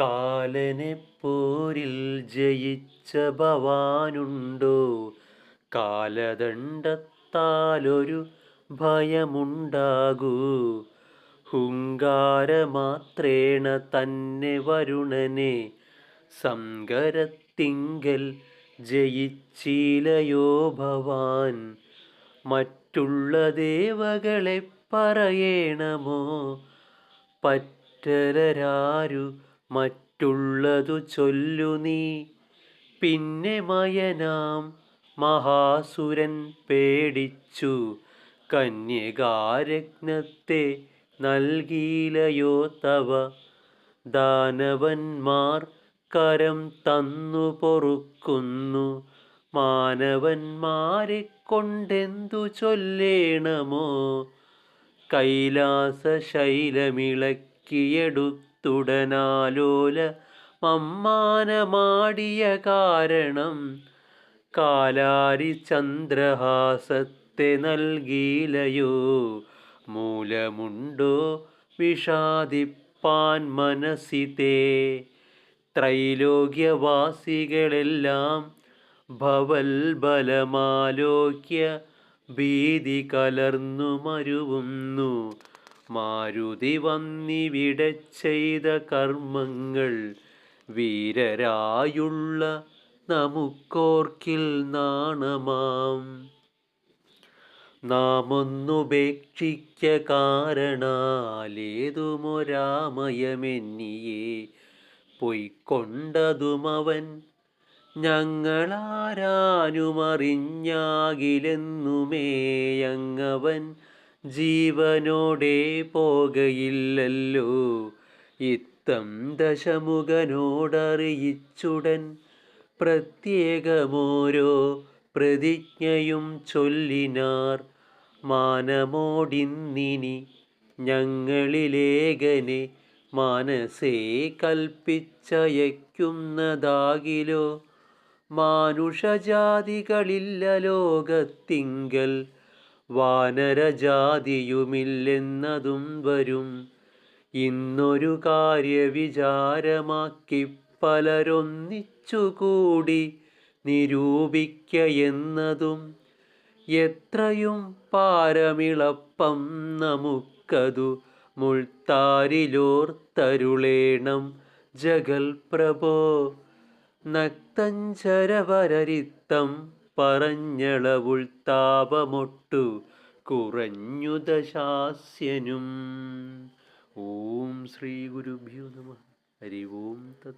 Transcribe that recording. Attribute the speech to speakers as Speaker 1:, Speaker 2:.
Speaker 1: കാലനെ പോരിൽ ജയിച്ച ഭവാനുണ്ടോ? കാലദണ്ഡത്താലൊരു ഭയമുണ്ടാകൂ. ഹുങ്കാരമാത്രേണ തന്നെ വരുണനെ. സങ്കരത്തിങ്കൽ ജയിച്ചീലയോ ഭവാൻ? മറ്റുള്ള ദേവകളെ പറയണമോ? പറ്റലരാരു മറ്റുള്ളതു ചൊല്ലു നീ. പിന്നെ മയനാം മഹാസുരൻ പേടിച്ചു. കന്യകാരത്നത്തെ നൽകിയിലയോ തവ. ദാനവന്മാർ കരം തന്നു പൊറുക്കുന്നു. മാനവന്മാരെ കൊണ്ടെന്തു ചൊല്ലേണമോ? കൈലാസ ശൈലമിളക്കിയെടുത്തുടനാലോല മമ്മാനമാടിയ കാരണം. കാലാരി ചന്ദ്രഹാസത്തെ നൽകിയിലയോ മൂലമുണ്ടോ വിഷാദിപ്പാൻ മനസ്സിതേ? ത്രൈലോക്യവാസികളെല്ലാം ഭവൽ ബലമാലോക്യ ഭീതി കലർന്നു മരുവുന്നു. മാരുതി വന്നിവിടെ ചെയ്ത കർമ്മങ്ങൾ വീരരായുള്ള നമുക്കോർക്കിൽ നാണമാം. നാമൊന്നുപേക്ഷിക്ക കാരണാലേതുമൊരാമയമെന്നിയെ പൊയ്ക്കൊണ്ടതുമവൻ ഞങ്ങളാരാനുമറിഞ്ഞാകിലെന്നുമേയങ്ങവൻ ജീവനോടെ പോകയില്ലല്ലോ. ഇത്തം ദശമുഖനോടറിയിച്ചുടൻ പ്രത്യേകമോരോ പ്രതിജ്ഞയും ചൊല്ലിനാർ മാനമോടിന്നിനി ഞങ്ങളിലേകനെ മനസ്സേ കൽപ്പിച്ചയക്കുന്നതാകിലോ മാനുഷജാതികളില്ല ലോകത്തിങ്കൽ വാനരജാതിയുമില്ലെന്നതും വരും. ഇന്നൊരു കാര്യവിചാരമാക്കി പലരൊന്നിച്ചുകൂടി നിരൂപിക്ക എന്നതും എത്രയും പാരമിളപ്പം നമുക്കതു മുൾത്താരിലോർത്തരുളേണം ജഗൽപ്രഭോ. നക്തഞ്ചരവരരിത്തം പറഞ്ഞളവുൾ താപമൊട്ടു കുറഞ്ഞു ദശാസ്യനും. ഓം ശ്രീ ഗുരുഭ്യോ നമ. ഹരി ഓം തത്